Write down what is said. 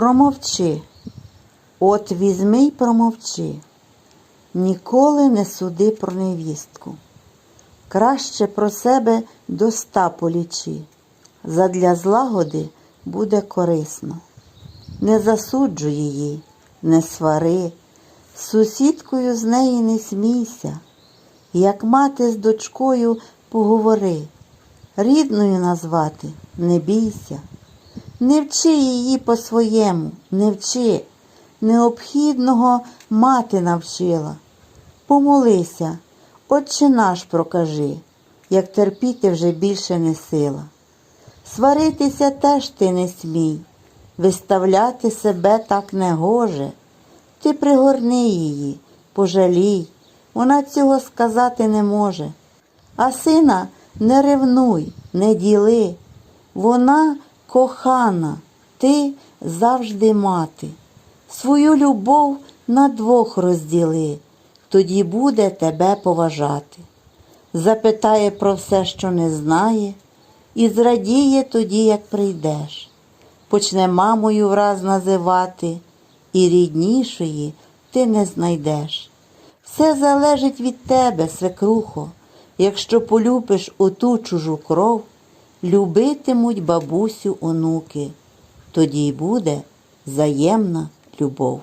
Промовчи, от візьми й промовчи, ніколи не суди про невістку. Краще про себе до ста полічи, задля злагоди буде корисно. Не засуджуй її, не свари, сусідкою з неї не смійся, як мати з дочкою поговори, рідною назвати не бійся. Не вчи її по-своєму, не вчи. Необхідного мати навчила. Помолися, Отче наш прокажи, як терпіти вже більше не сила. Сваритися теж ти не смій, виставляти себе так не гоже. Ти пригорни її, пожалій, вона цього сказати не може. А сина не ревнуй, не діли. Вона кохана, ти завжди мати. Свою любов на двох розділи, тоді буде тебе поважати. Запитає про все, що не знає, і зрадіє тоді, як прийдеш. Почне мамою враз називати, і ріднішої ти не знайдеш. Все залежить від тебе, свекрухо, якщо полюбиш оту чужу кров, любитимуть бабусю онуки, тоді й буде взаємна любов.